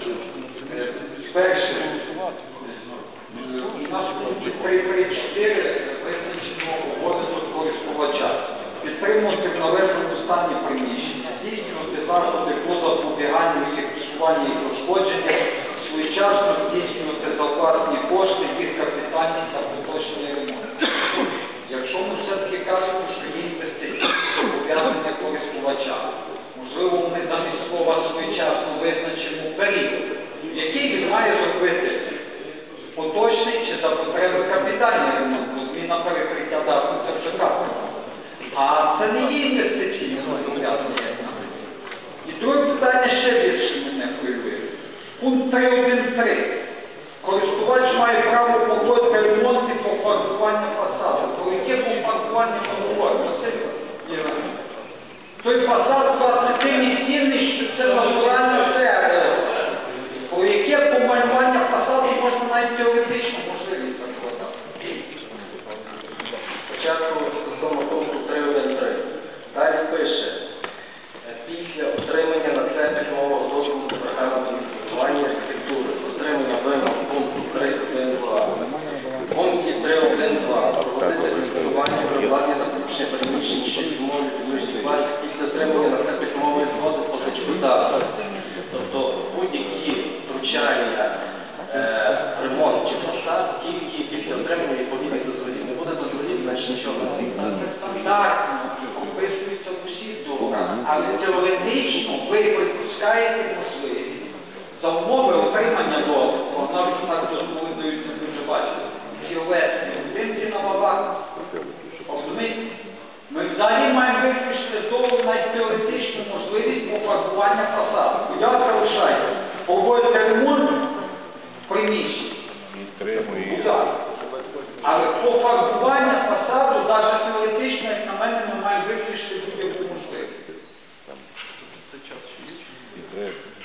Е, Перше, у нас пункті 3.3.4 визначено обов'язок користувача. Підтримувати в належному стані приміщення, здійснювати заходи по запобіганню їх псуванню і пошкодження, своєчасно здійснювати за кошти А це не є інвестиційне зобов'язання. І друге питання ще більше мене хвилює. Пункт 3.1.3. Користувач має право погодити ремонт і пофарбування фасаду. Про яке пофарбування ми говоримо? Той фасад, власне, тим і цінний, що це натуральне але теоретично ви припускаєте можливість за умови отримання дозволу, навіть так дозволи даються дуже бачити, фіолетові, будинки на валах. Розумієте? Ми взагалі маємо виключити з договору навіть теоретичну можливість пофарбування фасаду. Я залишаю, проводити ремонт приміщень. Так. Але пофарбування фасаду, навіть теоретично, як на мене, ми маємо виключити будь-яку можливість. І треба.